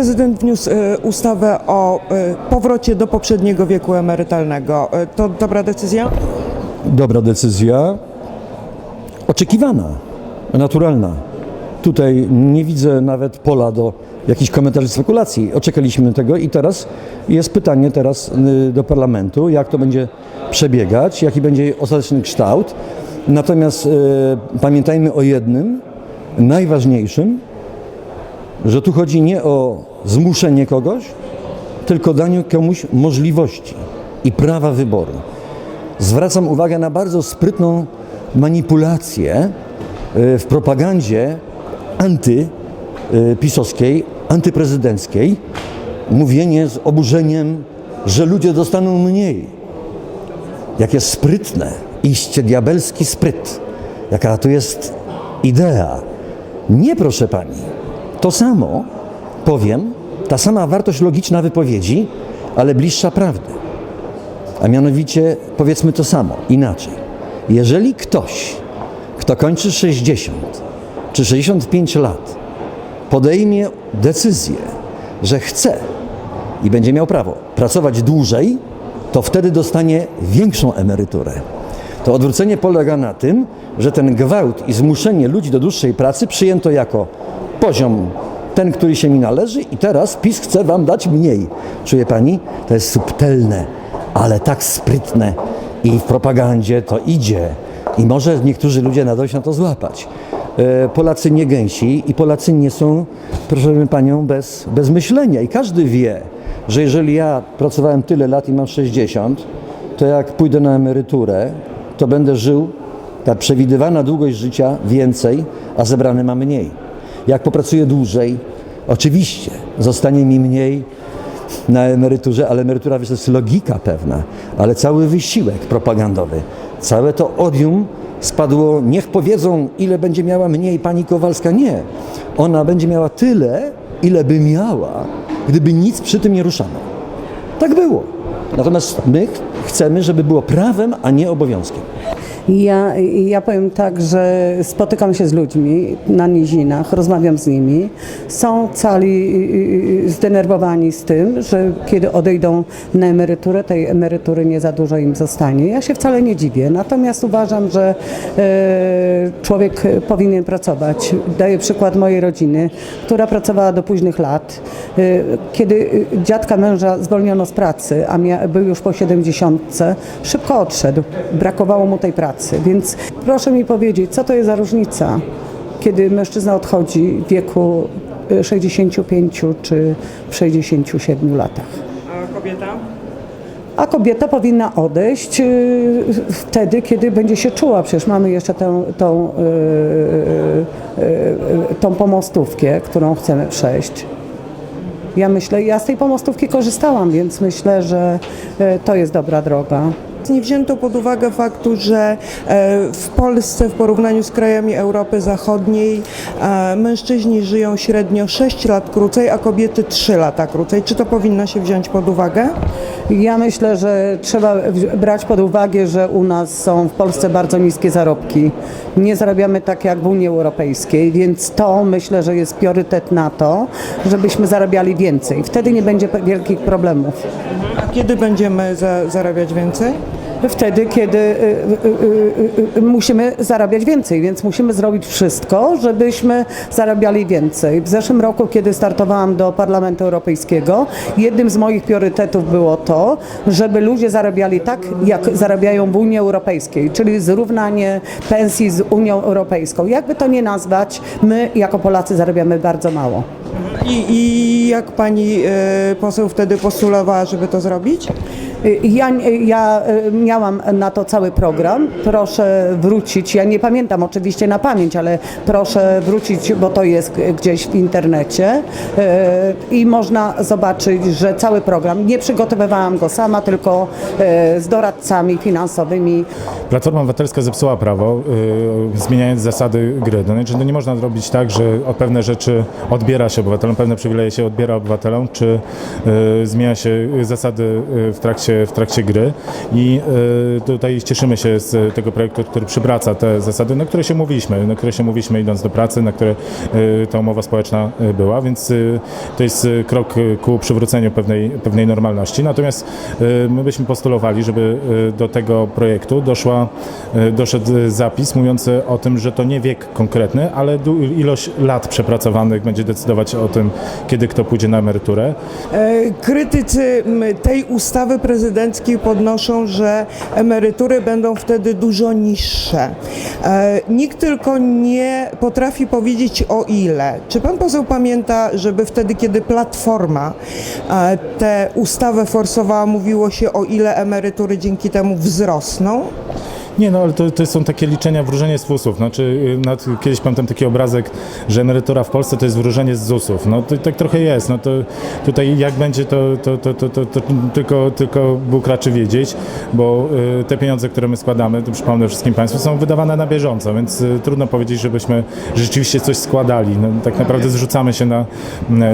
Prezydent wniósł e, ustawę o e, powrocie do poprzedniego wieku emerytalnego. E, To dobra decyzja? Dobra decyzja, oczekiwana, naturalna. Tutaj nie widzę nawet pola do jakichś komentarzy, spekulacji. Oczekaliśmy tego i teraz jest pytanie teraz y, do parlamentu, jak to będzie przebiegać, jaki będzie ostateczny kształt. Natomiast y, pamiętajmy o jednym, najważniejszym, że tu chodzi nie o zmuszenie kogoś, tylko danie komuś możliwości i prawa wyboru. Zwracam uwagę na bardzo sprytną manipulację y, w propagandzie antypisowskiej, antyprezydenckiej. Mówienie z oburzeniem, że ludzie dostaną mniej. Jakie sprytne, iście diabelski spryt. Jaka to jest idea. Nie, proszę pani. To samo powiem, ta sama wartość logiczna wypowiedzi, ale bliższa prawdy. A mianowicie powiedzmy to samo, inaczej. Jeżeli ktoś, kto kończy 60 czy 65 lat, podejmie decyzję, że chce i będzie miał prawo pracować dłużej, to wtedy dostanie większą emeryturę. To odwrócenie polega na tym, że ten gwałt i zmuszenie ludzi do dłuższej pracy przyjęto jako poziom ten, który się mi należy i teraz PiS chce wam dać mniej. Czuje pani? To jest subtelne, ale tak sprytne i w propagandzie to idzie. I może niektórzy ludzie na się na to złapać. E, Polacy nie gęsi i Polacy nie są, proszę panią, bez, bez myślenia. I każdy wie, że jeżeli ja pracowałem tyle lat i mam 60, to jak pójdę na emeryturę, to będę żył, ta przewidywana długość życia więcej, a zebrany ma mniej. Jak popracuję dłużej, oczywiście zostanie mi mniej na emeryturze, ale emerytura to jest logika pewna, ale cały wysiłek propagandowy, całe to odium spadło, niech powiedzą, ile będzie miała mniej pani Kowalska. Nie. Ona będzie miała tyle, ile by miała, gdyby nic przy tym nie ruszano. Tak było. Natomiast my ch- chcemy, żeby było prawem, a nie obowiązkiem. Ja, ja powiem tak, że spotykam się z ludźmi na nizinach, rozmawiam z nimi. Są cali y, y, zdenerwowani z tym, że kiedy odejdą na emeryturę, tej emerytury nie za dużo im zostanie. Ja się wcale nie dziwię, natomiast uważam, że e, człowiek powinien pracować. Daję przykład mojej rodziny, która pracowała do późnych lat. E, Kiedy dziadka męża zwolniono z pracy, a był już po 70, szybko odszedł. Brakowało mu tej pracy. Więc proszę mi powiedzieć, co to jest za różnica, kiedy mężczyzna odchodzi w wieku e, 65 czy w 67 latach. A kobieta? A kobieta powinna odejść y, wtedy, kiedy będzie się czuła. Przecież mamy jeszcze tę, tą, y, y, y, tą pomostówkę, którą chcemy przejść. Ja myślę, ja z tej pomostówki korzystałam, więc myślę, że y, to jest dobra droga. Nie wzięto pod uwagę faktu, że e, w Polsce w porównaniu z krajami Europy Zachodniej e, mężczyźni żyją średnio 6 lat krócej, a kobiety 3 lata krócej. Czy to powinno się wziąć pod uwagę? Ja myślę, że trzeba brać pod uwagę, że u nas są w Polsce bardzo niskie zarobki. Nie zarabiamy tak jak w Unii Europejskiej, więc to myślę, że jest priorytet na to, żebyśmy zarabiali więcej. Wtedy nie będzie wielkich problemów. Kiedy będziemy za, zarabiać więcej? Wtedy, kiedy y, y, y, y, musimy zarabiać więcej, więc musimy zrobić wszystko, żebyśmy zarabiali więcej. W zeszłym roku, kiedy startowałam do Parlamentu Europejskiego, jednym z moich priorytetów było to, żeby ludzie zarabiali tak, jak zarabiają w Unii Europejskiej, czyli zrównanie pensji z Unią Europejską. Jakby to nie nazwać, my jako Polacy zarabiamy bardzo mało. I, jak pani e, poseł wtedy postulowała, żeby to zrobić? Ja, ja e, miałam na to cały program. Proszę wrócić. Ja nie pamiętam oczywiście na pamięć, ale proszę wrócić, bo to jest gdzieś w internecie E, i można zobaczyć, że cały program. Nie przygotowywałam go sama, tylko z doradcami finansowymi. Platforma Obywatelska zepsuła prawo, y, zmieniając zasady gry. To znaczy, no nie można zrobić tak, że pewne rzeczy odbiera się obywatelom, pewne przywileje się odbiera obywatelom, czy zmienia się zasady w trakcie, w trakcie gry. I e, tutaj cieszymy się z tego projektu, który przywraca te zasady, na które się mówiliśmy, na które się mówiliśmy idąc do pracy, na które e, ta umowa społeczna e, była, więc to jest krok ku przywróceniu pewnej, pewnej normalności. Natomiast my byśmy postulowali, żeby do tego projektu doszła, doszedł zapis mówiący o tym, że to nie wiek konkretny, ale ilość lat przepracowanych będzie decydować o tym, kiedy kto pójdzie na emeryturę. Krytycy tej ustawy prezydenckiej podnoszą, że emerytury będą wtedy dużo niższe. E, Nikt tylko nie potrafi powiedzieć o ile. Czy pan poseł pamięta, żeby wtedy, kiedy Platforma e, tę ustawę forsowała, mówiło się o ile emerytury dzięki temu wzrosną? Nie, no ale to, to są takie liczenia, wróżenie z fusów. Znaczy, y, nad, kiedyś pamiętam taki obrazek, że emerytura w Polsce to jest wróżenie z ZUS-ów. No to, tak trochę jest. No to tutaj jak będzie, to, to, to, to, to, to tylko, tylko Bóg raczy wiedzieć, bo y, te pieniądze, które my składamy, to przypomnę wszystkim Państwu, są wydawane na bieżąco, więc y, trudno powiedzieć, żebyśmy rzeczywiście coś składali. No, tak naprawdę zrzucamy się na,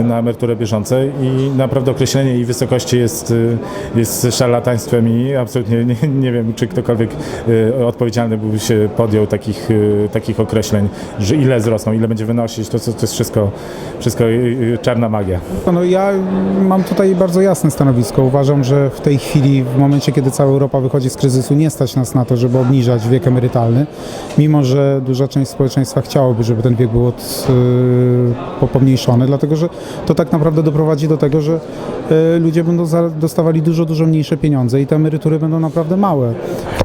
na emeryturę bieżące i naprawdę określenie jej wysokości jest, y, jest szarlataństwem i absolutnie nie, nie wiem, czy ktokolwiek y, odpowiedzialny byłby się podjął takich, y, takich określeń, że ile wzrosną, ile będzie wynosić, to, to, to jest wszystko, wszystko y, y, czarna magia. No, ja mam tutaj bardzo jasne stanowisko. Uważam, że w tej chwili, w momencie, kiedy cała Europa wychodzi z kryzysu, nie stać nas na to, żeby obniżać wiek emerytalny, mimo że duża część społeczeństwa chciałoby, żeby ten wiek był od, yy, pomniejszony, dlatego że to tak naprawdę doprowadzi do tego, że yy, ludzie będą za, dostawali dużo, dużo mniejsze pieniądze i te emerytury będą naprawdę małe.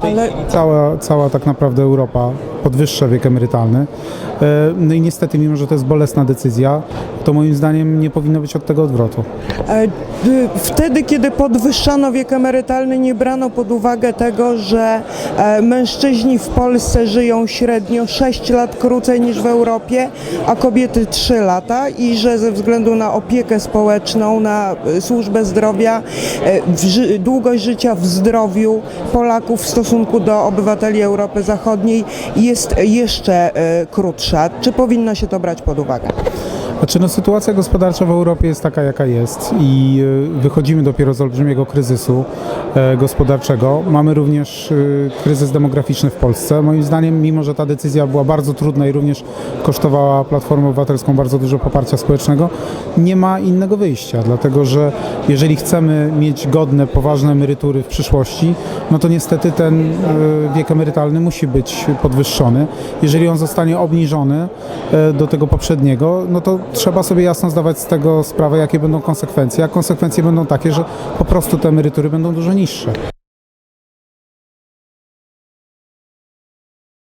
Ale Cała, cała tak naprawdę Europa podwyższa wiek emerytalny. Yy, No i niestety, mimo że to jest bolesna decyzja, to moim zdaniem nie powinno być od tego odwrotu. E, Wtedy, kiedy podwyższano wiek emerytalny, nie brano pod uwagę tego, że e, mężczyźni w Polsce żyją średnio 6 lat krócej niż w Europie, a kobiety 3 lata i że ze względu na opiekę społeczną, na e, służbę zdrowia, e, długość życia w zdrowiu Polaków w stosunku do obywateli Europy Zachodniej jest jeszcze e, krótsza. Czy powinno się to brać pod uwagę? Znaczy, no, sytuacja gospodarcza w Europie jest taka, jaka jest i y, wychodzimy dopiero z olbrzymiego kryzysu e, gospodarczego. Mamy również y, kryzys demograficzny w Polsce. Moim zdaniem, mimo że ta decyzja była bardzo trudna i również kosztowała Platformę Obywatelską bardzo dużo poparcia społecznego, nie ma innego wyjścia, dlatego że jeżeli chcemy mieć godne, poważne emerytury w przyszłości, no to niestety ten wiek emerytalny musi być podwyższony. Jeżeli on zostanie obniżony e, do tego poprzedniego, no to trzeba sobie jasno zdawać z tego sprawę, jakie będą konsekwencje. A konsekwencje będą takie, że po prostu te emerytury będą dużo niższe.